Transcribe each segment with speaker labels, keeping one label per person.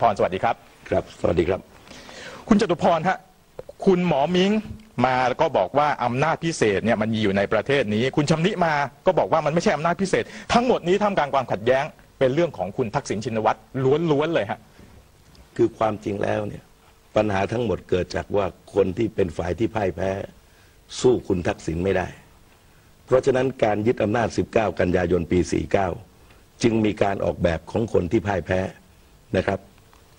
Speaker 1: พรสวัสดีครับ
Speaker 2: ครับ สวัสดีครับ
Speaker 1: คุณจตุพรฮะคุณหมอมิงมาแล้วก็บอกว่าอำนาจพิเศษเนี่ยมันมีอยู่ในประเทศนี้ คุณชำนิมาก็บอกว่ามันไม่ใช่อำนาจพิเศษ ทั้งหมดนี้ทำกลางความขัดแย้ง เป็นเรื่องของคุณทักษิณชินวัตรล้วนๆเลยฮะ
Speaker 2: คือความจริงแล้วเนี่ยปัญหาทั้งหมดเกิดจากว่าคนที่เป็นฝ่ายที่พ่ายแพ้ สู้คุณทักษิณไม่ได้ เพราะฉะนั้นการยึดอำนาจ 19 กันยายนปี 49 จึงมีการออกแบบของคนที่พ่ายแพ้นะครับ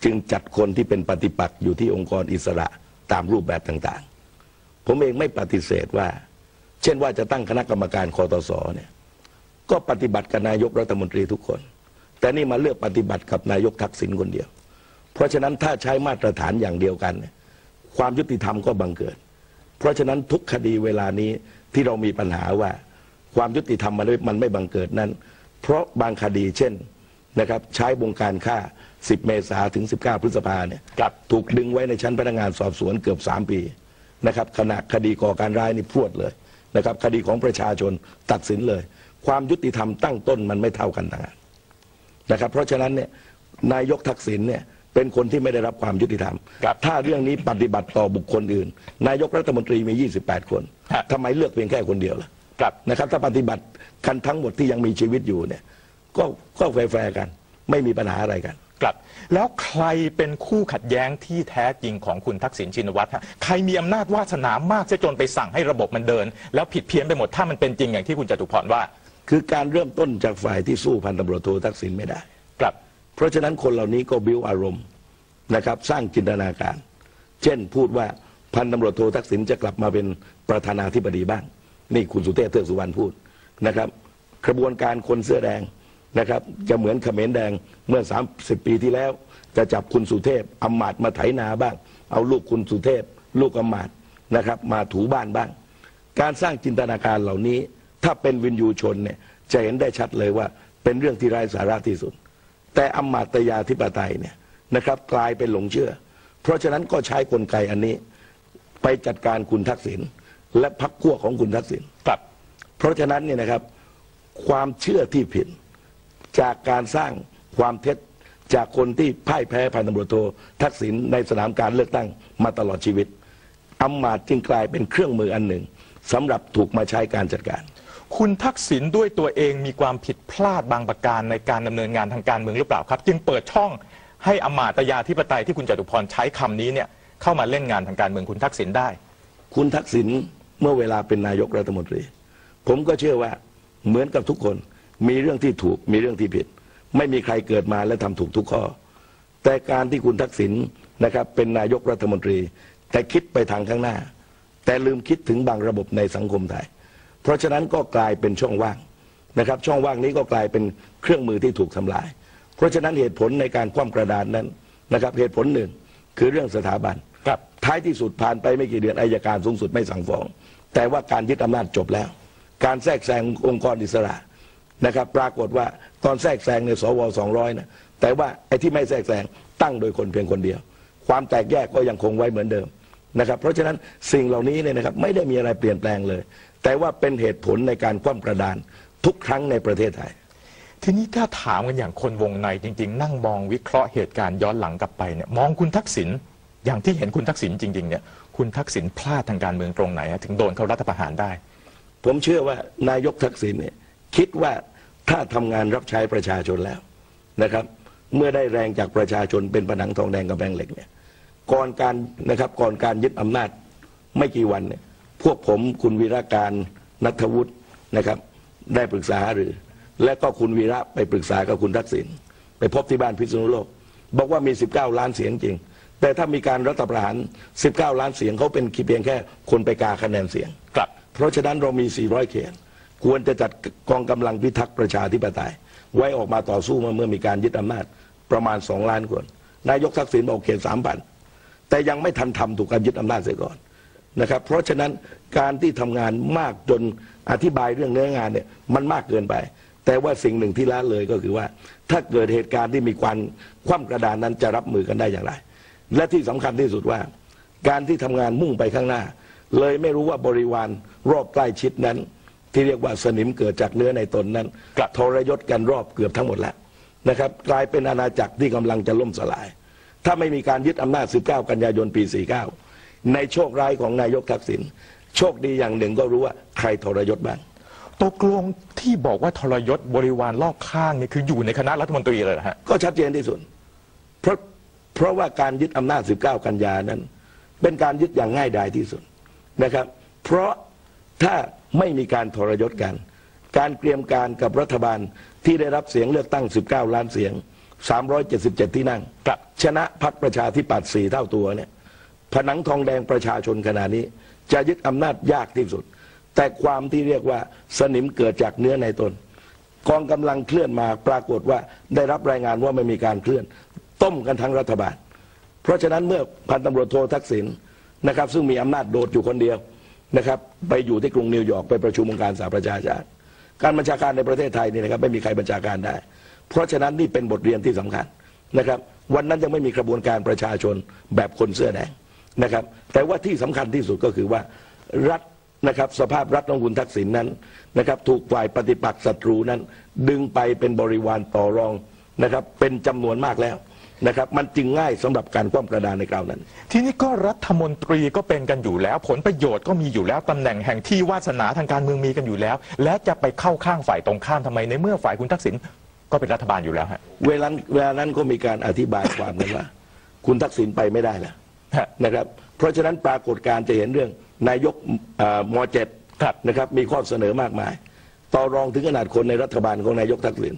Speaker 2: จึงจัดคนที่เป็นปฏิปักษ์อยู่ที่องค์กรอิสระตามรูปแบบต่างๆ ผมเองไม่ปฏิเสธว่า เช่นว่าจะตั้งคณะกรรมการคอตสเนี่ยก็ปฏิบัติกับนายกรัฐมนตรีทุกคน แต่นี่มาเลือกปฏิบัติกับนายกทักษิณคนเดียว เพราะฉะนั้นถ้าใช้มาตรฐานอย่างเดียวกัน ความยุติธรรมก็บังเกิด เพราะฉะนั้นทุกคดีเวลานี้ที่เรามีปัญหาว่า ความยุติธรรมมันไม่บังเกิดนั้น เพราะบางคดีเช่น นะครับใช้บงการฆ่า 10 เมษาถึง 19 พฤษภาเนี่ย
Speaker 1: ครับ
Speaker 2: ถูกดึงไว้ในชั้นพนักงานสอบสวนเกือบ 3 ปีนะครับขณะคดีก่อการร้ายนี่พรวดเลยนะครับคดีของประชาชนตัดสินเลย ความยุติธรรมตั้งต้นมันไม่เท่ากันต่างหากนะครับ เพราะฉะนั้นเนี่ยนายกทักษิณเนี่ยเป็นคนที่ไม่ได้รับความยุติธรรม
Speaker 1: ครับ
Speaker 2: ถ้าเรื่องนี้ปฏิบัติต่อบุคคลอื่น นายกรัฐมนตรีมี 28 คน
Speaker 1: ฮะ
Speaker 2: ทำไมเลือกเพียงแค่คนเดียวล่ะ
Speaker 1: ครับ
Speaker 2: นะครับถ้าปฏิบัติกันทั้งหมดที่ยังมีชีวิตอยู่เนี่ย ก็ก็แฟร์ๆกัน ไม่มีปัญหาอะไรกัน
Speaker 1: ครับ แล้วใครเป็นคู่ขัดแย้งที่แท้จริงของคุณทักษิณชินวัตรฮะใครมีอำนาจวาสนามากซะจนไปสั่งให้ระบบมันเดิน แล้วผิดเพี้ยนไปหมดถ้ามันเป็นจริงอย่างที่คุณจตุพรว่า
Speaker 2: คือการเริ่มต้นจากฝ่ายที่สู้พันตำรวจโททักษิณไม่ได้
Speaker 1: ครับ
Speaker 2: เพราะฉะนั้นคนเหล่านี้ก็บิ้วอารมณ์นะครับ สร้างจินตนาการ เช่นพูดว่าพันตำรวจโททักษิณจะกลับมาเป็นประธานาธิบดีบ้าง นี่คุณสุเทพเทือกสุวรรณพูดนะครับ กระบวนการคนเสื้อแดง นะครับจะเหมือนเขมรแดงเมื่อ 30 ปีที่แล้ว จะจับคุณสุเทพอำมาตย์มาไถนาบ้าง เอาลูกคุณสุเทพ ลูกอำมาตย์นะครับ มาถูบ้านบ้าง การสร้างจินตนาการเหล่านี้ ถ้าเป็นวินยูชนเนี่ยจะเห็นได้ชัดเลยว่า เป็นเรื่องที่ไร้สาระที่สุด แต่อำมาตยาธิปไตยเนี่ยนะครับ กลายเป็นหลงเชื่อ เพราะฉะนั้นก็ใช้กลไกอันนี้ ไปจัดการคุณทักษิณและพรรคขั้วของคุณทักษิณ
Speaker 1: ครับ
Speaker 2: เพราะฉะนั้นเนี่ยนะครับ ความเชื่อที่ผิด จากการสร้างความเท็จจากคนที่พ่ายแพ้พันตำรวจโททักษิณในสนามการเลือกตั้งมาตลอดชีวิตอำมาตย์จึงกลายเป็นเครื่องมืออันหนึ่งสำหรับถูกมาใช้การจัดการ
Speaker 1: คุณทักษิณด้วยตัวเองมีความผิดพลาดบางประการในการดำเนินงานทางการเมืองหรือเปล่าครับ จึงเปิดช่องให้อำมาตยาธิปไตยที่คุณจตุพรใช้คำนี้เนี่ยเข้ามาเล่นงานทางการเมืองคุณทักษิณได้
Speaker 2: คุณทักษิณเมื่อเวลาเป็นนายกรัฐมนตรี ผมก็เชื่อว่าเหมือนกับทุกคน มีเรื่องที่ถูกมีเรื่องที่ผิด ไม่มีใครเกิดมาและทำถูกทุกข้อ แต่การที่คุณทักษิณนะครับ เป็นนายกรัฐมนตรี แต่คิดไปทางข้างหน้า แต่ลืมคิดถึงบางระบบในสังคมไทย เพราะฉะนั้นก็กลายเป็นช่องว่างนะครับ ช่องว่างนี้ก็กลายเป็นเครื่องมือที่ถูกทำลาย เพราะฉะนั้นเหตุผลในการคว่ำกระดานนั้นนะครับเหตุผลหนึ่งคือเรื่องสถาบัน
Speaker 1: ครับ
Speaker 2: ท้ายที่สุดผ่านไปไม่กี่เดือนอายการสูงสุดไม่สั่งฟ้อง แต่ว่าการยึดอำนาจจบแล้ว การแทรกแซงองค์กรอิสระ นะครับ ปรากฏว่าตอนแทรกแซงในสวสองร้อยนะแต่ว่าไอ้ที่ไม่แทรกแซงตั้งโดยคนเพียงคนเดียว ความแตกแยกก็ยังคงไว้เหมือนเดิมนะครับ เพราะฉะนั้นสิ่งเหล่านี้เนี่ยนะครับไม่ได้มีอะไรเปลี่ยนแปลงเลย แต่ว่าเป็นเหตุผลในการคว่ำกระดานทุกครั้งในประเทศไทย
Speaker 1: ทีนี้ถ้าถามกันอย่างคนวงในจริง ๆ นั่งมองวิเคราะห์เหตุการณ์ย้อนหลังกลับไปเนี่ยมองคุณทักษิณอย่างที่เห็นคุณทักษิณจริงๆเนี่ยคุณทักษิณพลาดทางการเมืองตรงไหนอะถึงโดนเขารัฐประหารได้
Speaker 2: ผมเชื่อว่านายกทักษิณเนี่ยคิดว่า ถ้าทำงานรับใช้ประชาชนแล้วนะครับ เมื่อได้แรงจากประชาชนเป็นผนังทองแดงกับแบงเหล็กเนี่ยก่อนการนะครับก่อนการยึดอำนาจไม่กี่วันเนี่ยพวกผมคุณวีระการนัทวุฒินะครับ ได้ปรึกษาหารือ และก็คุณวีระไปปรึกษากับคุณทักษิณไปพบที่บ้านพิษณุโลก บอกว่ามี 19 ล้านเสียงจริง แต่ถ้ามีการรัฐประหาร 19 ล้านเสียงเขาเป็นเพียงแค่คนไปกาคะแนนเสียง
Speaker 1: กลับ
Speaker 2: เพราะฉะนั้นเรามี 400 เขต ควรจะจัดกองกำลังพิทักษ์ประชาธิปไตย ไว้ออกมาต่อสู้เมื่อเมื่อมีการยึดอำนาจประมาณ2ล้านคน นายกทักษิณบอกเขตสามพันแต่ยังไม่ทันทำถูกการยึดอำนาจเสียก่อนนะครับเพราะฉะนั้นการที่ทำงานมากจนอธิบายเรื่องเนื้องานเนี่ยมันมากเกินไป แต่ว่าสิ่งหนึ่งที่ละเลยก็คือว่า ถ้าเกิดเหตุการณ์ที่มีความคว่ำกระดานนั้นจะรับมือกันได้อย่างไร และที่สำคัญที่สุดว่า การที่ทำงานมุ่งไปข้างหน้า เลยไม่รู้ว่าบริวารรอบใกล้ชิดนั้น ที่เรียกว่าสนิมเกิดจากเนื้อในตนนั้น
Speaker 1: ครับ
Speaker 2: ทรยศกันรอบเกือบทั้งหมดแล้วนะครับกลายเป็นอาณาจักรที่กำลังจะล่มสลาย ถ้าไม่มีการยึดอำนาจ 19 กันยายนปี 49 ในโชคร้ายของนายกทักษิณโชคดีอย่างหนึ่งก็รู้ว่าใครทรยศบ้าง
Speaker 1: ตกลงที่บอกว่าทรยศบริวารรอบข้างนี่คืออยู่ในคณะรัฐมนตรีเลยนะฮะ
Speaker 2: ก็ชัดเจนที่สุดเพราะเพราะว่าการยึดอำนาจ 19 กันยานั้น เป็นการยึดอย่างง่ายดายที่สุดนะครับ เพราะถ้า ไม่มีการทรยศกัน การเตรียมการกับรัฐบาลที่ได้รับเสียงเลือกตั้ง 19 ล้านเสียง 377 ที่นั่ง
Speaker 1: ครับ
Speaker 2: ชนะพักประชาธิปัตย์สี่เท่าตัวเนี่ยผนังทองแดงประชาชนขณะนี้ จะยึดอำนาจยากที่สุด แต่ความที่เรียกว่าสนิมเกิดจากเนื้อในตน กองกำลังเคลื่อนมาปรากฏว่าได้รับรายงานว่าไม่มีการเคลื่อน ต้มกันทั้งรัฐบาล เพราะฉะนั้นเมื่อพันตำรวจโททักษิณนะครับซึ่งมีอำนาจโดดอยู่คนเดียว นะครับไปอยู่ที่กรุงนิวยอร์กไปประชุมองค์การสหประชาชาติ การบัญชาการในประเทศไทยนี่นะครับไม่มีใครบัญชาการได้ เพราะฉะนั้นนี่เป็นบทเรียนที่สำคัญนะครับวันนั้นยังไม่มีกระบวนการประชาชนแบบคนเสื้อแดงนะครับแต่ว่าที่สำคัญที่สุดก็คือว่ารัฐนะครับสภาพรัฐของคุณทักษิณนั้นนะครับถูกฝ่ายปฏิปักษ์ศัตรูนั้น ดึงไปเป็นบริวารต่อรองนะครับเป็นจำนวนมากแล้ว นะครับมันจึงง่ายสำหรับการคว่ำกระดานในคราวนั้น
Speaker 1: ทีนี้ก็รัฐมนตรีก็เป็นกันอยู่แล้ว ผลประโยชน์ก็มีอยู่แล้วตำแหน่งแห่งที่วาสนาทางการเมืองมีกันอยู่แล้ว และจะไปเข้าข้างฝ่ายตรงข้ามทำไมในเมื่อฝ่ายคุณทักษิณก็เป็นรัฐบาลอยู่แล้วฮะ
Speaker 2: เวลาเวลานั้นก็มีการอธิบายความกันว่า คุณทักษิณไปไม่ได้แล้ว
Speaker 1: ฮะ
Speaker 2: นะครับ เพราะฉะนั้นปรากฏการณ์จะเห็นเรื่องนายกเอ่อมเจ็ด
Speaker 1: ครับ
Speaker 2: นะครับมีข้อเสนอมากมาย ต่อรองถึงขนาดคนในรัฐบาลของนายกทักษิณ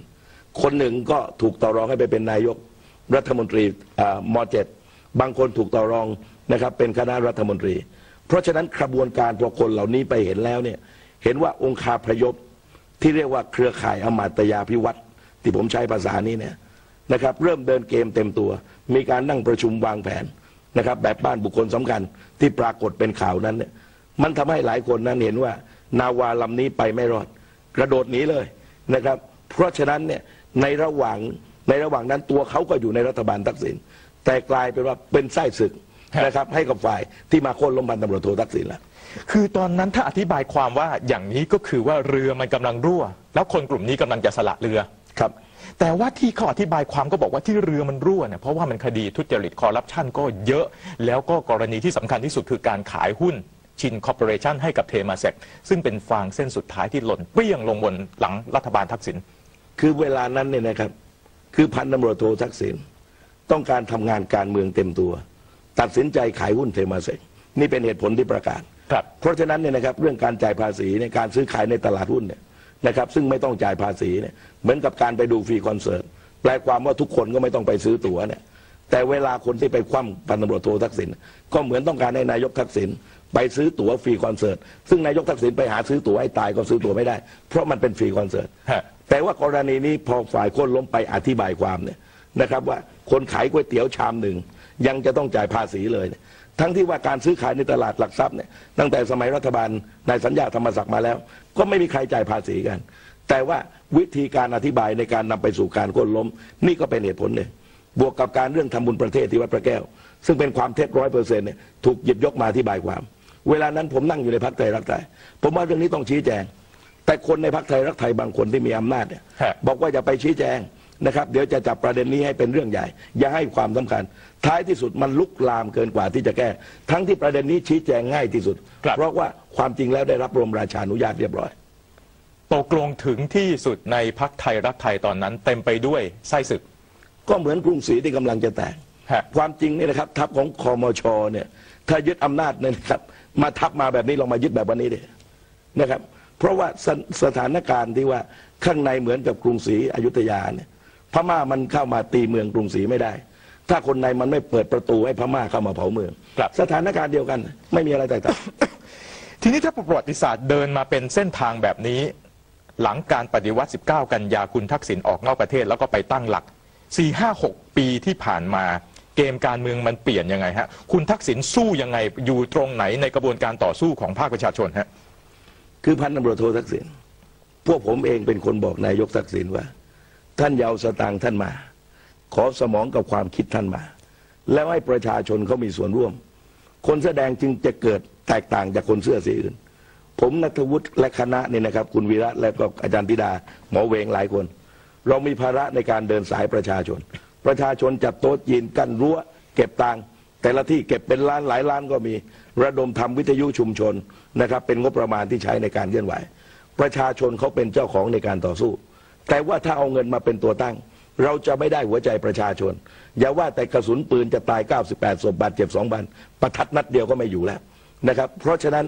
Speaker 2: คนหนึ่งก็ถูกต่อรองให้ไปเป็นนายก รัฐมนตรีมเจ็ดบางคนถูกต่อรองนะครับเป็นคณะรัฐมนตรี เพราะฉะนั้นกระบวนการพอคนเหล่านี้ไปเห็นแล้วเนี่ยเห็นว่าองค์คาพยพที่เรียกว่าเครือข่ายอมาตยาพิวัตรที่ผมใช้ภาษานี้เนี่ยนะครับเริ่มเดินเกมเต็มตัว มีการนั่งประชุมวางแผนนะครับแบบบ้านบุคคลสำคัญที่ปรากฏเป็นข่าวนั้นเนี่ยมันทำให้หลายคนนั้นเห็นว่า นาวาลำนี้ไปไม่รอด กระโดดหนีเลยนะครับ เพราะฉะนั้นเนี่ยในระหว่าง ในระหว่างนั้นตัวเขาก็อยู่ในรัฐบาลทักษิณแต่กลายเป็นว่าเป็นไส้ศึกนะครับให้กับฝ่ายที่มาโค่นล้มพันตำรวจโททักษิณแล้ว
Speaker 1: คือตอนนั้นถ้าอธิบายความว่าอย่างนี้ก็คือว่าเรือมันกำลังรั่ว แล้วคนกลุ่มนี้กำลังจะสละเรือ
Speaker 2: ครับ
Speaker 1: แต่ว่าที่เขาอธิบายความก็บอกว่าที่เรือมันรั่วเนี่ยเพราะว่ามันคดีทุจริตคอร์รัปชันก็เยอะ แล้วก็กรณีที่สำคัญที่สุดคือการขายหุ้นชินคอร์ปอเรชันให้กับเทมาเซกซึ่งเป็นฟางเส้นสุดท้ายที่หล่นเปรี้ยงลงบนหลังรัฐบาลทักษิณ
Speaker 2: คือเวลานั้นเนี่ยนะครับ คือพันตำรวจโททักษิณต้องการทำงานการเมืองเต็มตัว ตัดสินใจขายหุ้นเทมาเซกนี่เป็นเหตุผลที่ประกาศ
Speaker 1: ครับ
Speaker 2: เพราะฉะนั้นเนี่ยนะครับเรื่องการจ่ายภาษีในยการซื้อขายในตลาดหุ้นเนี่ยนะครับซึ่งไม่ต้องจ่ายภาษีเนี่ยเหมือนกับการไปดูฟรีคอนเสิร์ตแปลความว่าทุกคนก็ไม่ต้องไปซื้อตั๋วเนี่ยแต่เวลาคนที่ไปคว่ำพันตำรวจโททักษิณก็เหมือนต้องการให้นายกทักษิณไปซื้อตั๋วฟรีคอนเสิร์ตซึ่งนายกทักษิณไปหาซื้อตั๋วให้ตายก็ซื้อตั๋วไม่ได้ เพราะมันเป็นฟรีคอนเสิร์ต
Speaker 1: ฮะ
Speaker 2: แต่ว่ากรณีนี้พอฝ่ายคนล้มไปอธิบายความเนี่ยนะครับว่าคนขายก๋วยเตี๋ยวชามหนึ่งยังจะต้องจ่ายภาษีเลยเนี่ยทั้งที่ว่าการซื้อขายในตลาดหลักทรัพย์เนี่ยตั้งแต่สมัยรัฐบาลนายสัญญาธรรมศักดิ์มาแล้ว ก็ไม่มีใครจ่ายภาษีกัน แต่ว่าวิธีการอธิบายในการนำไปสู่การโค่นล้ม นี่ก็เป็นเหตุผลหนึ่งบวกกับการเรื่องทำบุญประเทศที่วัดพระแก้ว ซึ่งเป็นความเท็จร้อยเปอร์เซ็นต์เนี่ยถูกหยิบยกมาอธิบายความ เวลานั้นผมนั่งอยู่ในพักไทยรักไทยผมว่าเรื่องนี้ต้องชี้แจง แต่คนในพักไทยรักไทยบางคนที่มีอำนาจเนี่ย
Speaker 1: ฮะ
Speaker 2: บอกว่าอย่าไปชี้แจงนะครับ เดี๋ยวจะจับประเด็นนี้ให้เป็นเรื่องใหญ่ อย่าให้ความสำคัญ ท้ายที่สุดมันลุกลามเกินกว่าที่จะแก้ ทั้งที่ประเด็นนี้ชี้แจงง่ายที่สุด
Speaker 1: ครับ
Speaker 2: เพราะว่าความจริงแล้วได้รับรมราชานุญาตเรียบร้อย
Speaker 1: ตกลงถึงที่สุดในพักไทยรักไทยตอนนั้น เต็มไปด้วยไส้ศึก
Speaker 2: ก็เหมือนกรุงศรีที่กำลังจะแตก
Speaker 1: ฮะ
Speaker 2: ความจริงเนี่ยนะครับ ทัพของคอมชเนี่ยถ้ายึดอำนาจเนี่ยนะครับ มาทัพมาแบบนี้ลองมายึดแบบวันนี้ดินะครับ เพราะว่าสสถานการณ์ที่ว่าข้างในเหมือนกับกรุงศรีอยุธยาเนี่ยพม่ามันเข้ามาตีเมืองกรุงศรีไม่ได้ ถ้าคนในมันไม่เปิดประตูให้พม่าเข้ามาเผาเมือง
Speaker 1: ครับ
Speaker 2: สถานการณ์เดียวกัน ไม่มีอะไรแตกต่าง
Speaker 1: ทีนี้ถ้าประวัติศาสตร์เดินมาเป็นเส้นทางแบบนี้ หลังการปฏิวัติ 19 กันยาคุณทักษิณออกนอกประเทศแล้วก็ไปตั้งหลัก 4 5 6 ปีที่ผ่านมา เกมการเมืองมันเปลี่ยนยังไงฮะ คุณทักษิณสู้ยังไงอยู่ตรงไหนในกระบวนการต่อสู้ของภาคประชาชนฮะ
Speaker 2: คือพันตำรวจโททักษิณพวกผมเองเป็นคนบอกนายกทักษิณว่า ท่านยาวสตางค์ท่านมา ขอสมองกับความคิดท่านมา แล้วให้ประชาชนเขามีส่วนร่วม คนแสดงจึงจะเกิดแตกต่างจากคนเสื้อสีอื่น ผมนัทวุฒิและคณะนี่นะครับ คุณวีระและก็อาจารย์ธิดา หมอเวงหลายคน เรามีภาระในการเดินสายประชาชน ประชาชนจัดโต๊ะจีนกั้นรั้วเก็บตังค์ แต่ละที่เก็บเป็นล้านหลายล้านก็มี ระดมทำวิทยุชุมชนนะครับ เป็นงบประมาณที่ใช้ในการเคลื่อนไหว ประชาชนเขาเป็นเจ้าของในการต่อสู้ แต่ว่าถ้าเอาเงินมาเป็นตัวตั้ง เราจะไม่ได้หัวใจประชาชน อย่าว่าแต่กระสุนปืนจะตาย 98ศพบาดเจ็บ2บันประทัดนัดเดียวก็ไม่อยู่แล้วนะครับ เพราะฉะนั้น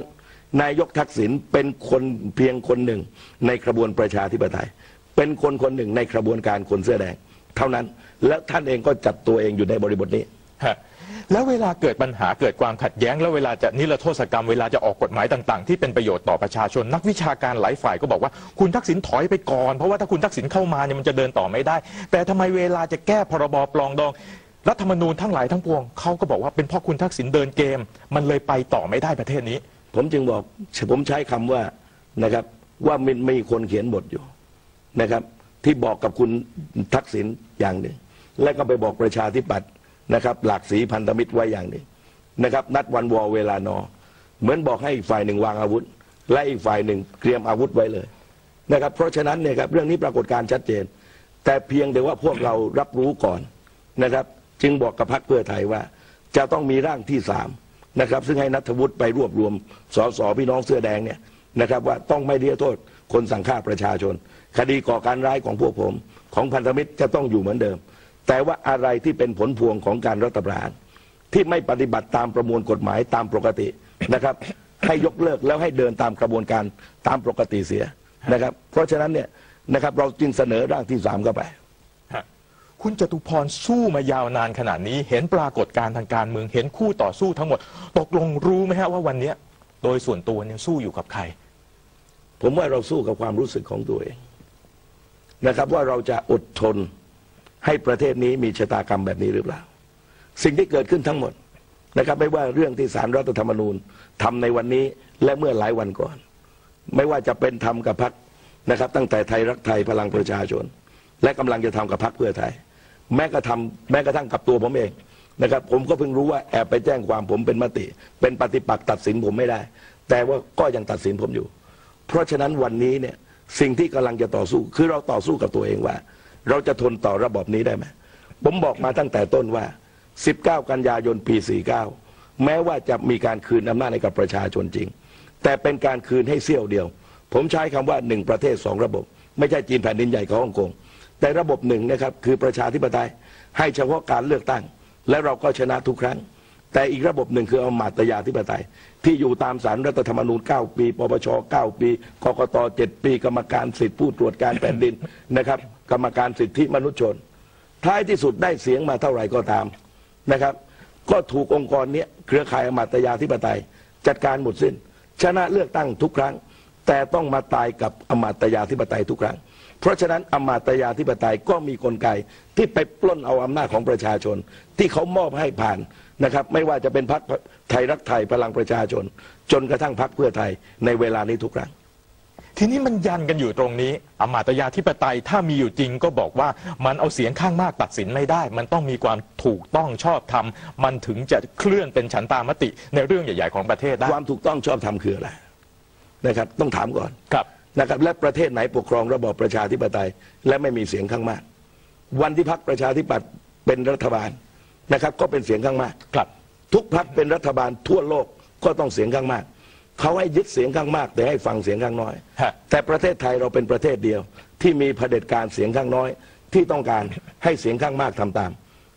Speaker 2: นายกทักษิณเป็นคนเพียงคนหนึ่งในกระบวนประชาธิปไตย เป็นคนคนหนึ่งในกระบวนการคนเสื้อแดง เท่านั้น และท่านเองก็จัดตัวเองอยู่ในบริบทนี้
Speaker 1: ฮ แล้วเวลาเกิดปัญหาเกิดความขัดแย้ง แล้วเวลาจะนิรโทษกรรมเวลาจะออกกฎหมายต่างๆ ที่เป็นประโยชน์ต่อประชาชน นักวิชาการหลายฝ่ายก็บอกว่าคุณทักษิณถอยไปก่อน เพราะว่าถ้าคุณทักษิณเข้ามาเนี่ยมันจะเดินต่อไม่ได้ แต่ทำไมเวลาจะแก้พรบปลองดองรัฐธรรมนูญทั้งหลายทั้งปวงเขาก็บอกว่าเป็นเพราะคุณทักษิณเดินเกม มันเลยไปต่อไม่ได้ประเทศนี้
Speaker 2: ผมจึงบอกผมใช้คำว่านะครับว่ามันมีคนเขียนบทอยู่นะครับ ที่บอกกับคุณทักษิณอย่างหนึ่ง และก็ไปบอกประชาธิปัตย์ นะครับ หลากสีพันธมิตรไว้อย่างหนึ่งนะครับ นัดวันวอเวลานอ เหมือนบอกให้อีกฝ่ายหนึ่งวางอาวุธ และอีกฝ่ายหนึ่งเตรียมอาวุธไว้เลยนะครับ เพราะฉะนั้นเนี่ยครับเรื่องนี้ปรากฏการชัดเจน แต่เพียงแต่ว่าพวกเรารับรู้ก่อนนะครับ จึงบอกกับพรรคเพื่อไทยว่า จะต้องมีร่างที่สามนะครับ ซึ่งให้นัทวุฒิไปรวบรวมสสพี่น้องเสื้อแดงเนี่ยนะครับ ว่าต้องไม่เลียโทษคนสั่งฆ่าประชาชน คดีก่อการร้ายของพวกผม ของพันธมิตรจะต้องอยู่เหมือนเดิม แต่ว่าอะไรที่เป็นผลพวงของการรัฐประหารที่ไม่ปฏิบัติตามประมวลกฎหมายตามปกตินะครับ ให้ยกเลิกแล้วให้เดินตามกระบวนการตามปกติเสียนะครับ เพราะฉะนั้นเนี่ยนะครับเราจึงเสนอร่างที่สามเข้าไป
Speaker 1: ฮะคุณจตุพรสู้มายาวนานขนาดนี้ เห็นปรากฏการณ์ทางการเมืองเห็นคู่ต่อสู้ทั้งหมด ตกลงรู้ไหมฮะว่าวันเนี้ยโดยส่วนตัวเนี่ยสู้อยู่กับใคร
Speaker 2: ผมว่าเราสู้กับความรู้สึกของตัวเองนะครับว่าเราจะอดทน ให้ประเทศนี้มีชะตากรรมแบบนี้หรือเปล่า สิ่งที่เกิดขึ้นทั้งหมดนะครับไม่ว่าเรื่องที่สารรัฐธรรมนูญทำในวันนี้และเมื่อหลายวันก่อน ไม่ว่าจะเป็นทำกับพักนะครับ ตั้งแต่ไทยรักไทยพลังประชาชน และกำลังจะทำกับพักเพื่อไทย แม้กระทำแม้กระทั่งกับตัวผมเองนะครับ ผมก็เพิ่งรู้ว่าแอบไปแจ้งความผมเป็นมติ เป็นปฏิปักษ์ตัดสินผมไม่ได้ แต่ว่าก็ยังตัดสินผมอยู่ เพราะฉะนั้นวันนี้เนี่ยสิ่งที่กำลังจะต่อสู้ คือเราต่อสู้กับตัวเองว่า เราจะทนต่อระบบนี้ได้ไหมผมบอกมาตั้งแต่ต้นว่า 19 กันยายนปี 49 แม้ว่าจะมีการคืนอำนาจให้กับประชาชนจริง แต่เป็นการคืนให้เสี้ยวเดียว ผมใช้คำว่าหนึ่งประเทศสองระบบ ไม่ใช่จีนแผ่นดินใหญ่ของฮ่องกง แต่ระบบหนึ่งนะครับคือประชาธิปไตย ให้เฉพาะการเลือกตั้ง และเราก็ชนะทุกครั้ง แต่อีกระบบหนึ่งคืออำมาตยาธิปไตย ที่อยู่ตามสารรัฐธรรมนูญ 9 ปี ปปช 9 ปี กกต 7 ปี กรรมการสิทธิผู้ตรวจการแผ่นดินนะครับ กรรมการสิทธิมนุษยชน ท้ายที่สุดได้เสียงมาเท่าไหร่ก็ตามนะครับ ก็ถูกองค์กรเนี้ยเครือข่ายอมาตยาธิปไตย จัดการหมดสิ้น ชนะเลือกตั้งทุกครั้ง แต่ต้องมาตายกับอมาตยาธิปไตยทุกครั้ง เพราะฉะนั้นอมาตยาธิปไตยก็มีกลไกที่ไปปล้นเอาอำนาจของประชาชน ที่เขามอบให้ผ่านนะครับไม่ว่าจะเป็นพรรคไทยรักไทยพลังประชาชน จนกระทั่งพรรคเพื่อไทยในเวลานี้ทุกครั้ง
Speaker 1: ทีนี้มันยันกันอยู่ตรงนี้อำมาตยาธิปไตยถ้ามีอยู่จริงก็บอกว่ามันเอาเสียงข้างมากตัดสินไม่ได้ มันต้องมีความถูกต้องชอบธรรมมันถึงจะเคลื่อนเป็นฉันตามติในเรื่องใหญ่ๆ ของประเทศได้
Speaker 2: ความถูกต้องชอบธรรมคืออะไรนะครับ ต้องถามก่อน
Speaker 1: ครับ
Speaker 2: นะครับ และประเทศไหนปกครองระบอบประชาธิปไตย และไม่มีเสียงข้างมาก วันที่พักประชาธิปัตย์เป็นรัฐบาลนะครับ ก็เป็นเสียงข้างมาก
Speaker 1: ครับ
Speaker 2: ทุกพักเป็นรัฐบาลทั่วโลกก็ต้องเสียงข้างมาก เขาให้ยึดเสียงข้างมาก แต่ให้ฟังเสียงข้างน้อย
Speaker 1: ฮะ
Speaker 2: แต่ประเทศไทยเราเป็นประเทศเดียว ที่มีเผด็จการเสียงข้างน้อย ที่ต้องการให้เสียงข้างมากทำตาม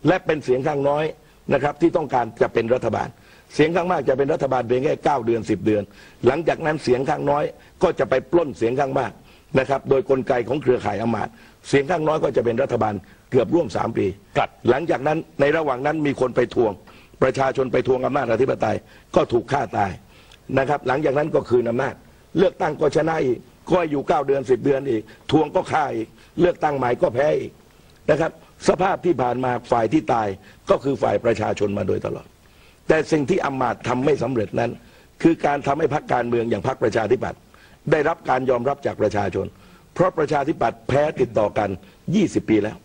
Speaker 2: และเป็นเสียงข้างน้อยนะครับ ที่ต้องการจะเป็นรัฐบาล เสียงข้างมากจะเป็นรัฐบาลเพียงแค่เก้าเดือนสิบเดือน หลังจากนั้นเสียงข้างน้อย ก็จะไปปล้นเสียงข้างมากนะครับโดยกลไกของเครือข่ายอำมาตย์เสียงข้างน้อยก็จะเป็นรัฐบาลเกือบร่วมสามปี
Speaker 1: ครับ
Speaker 2: หลังจากนั้นในระหว่างนั้นมีคนไปทวง ประชาชนไปทวงอำนาจอธิปไตยก็ถูกฆ่าตาย นะครับ หลังจากนั้นก็คืนอำนาจ เลือกตั้งก็ชนะอีกก็อยู่เก้าเดือนสิบเดือนอีก ทวงก็ฆ่าอีก เลือกตั้งใหม่ก็แพ้อีกนะครับ สภาพที่ผ่านมาฝ่ายที่ตายก็คือฝ่ายประชาชนมาโดยตลอด แต่สิ่งที่อำมาตย์ทำไม่สำเร็จนั้น คือการทำให้พรรคการเมืองอย่างพรรคประชาธิปัตย์ได้รับการยอมรับจากประชาชน เพราะประชาธิปัตย์แพ้ติดต่อกัน 20 ปีแล้ว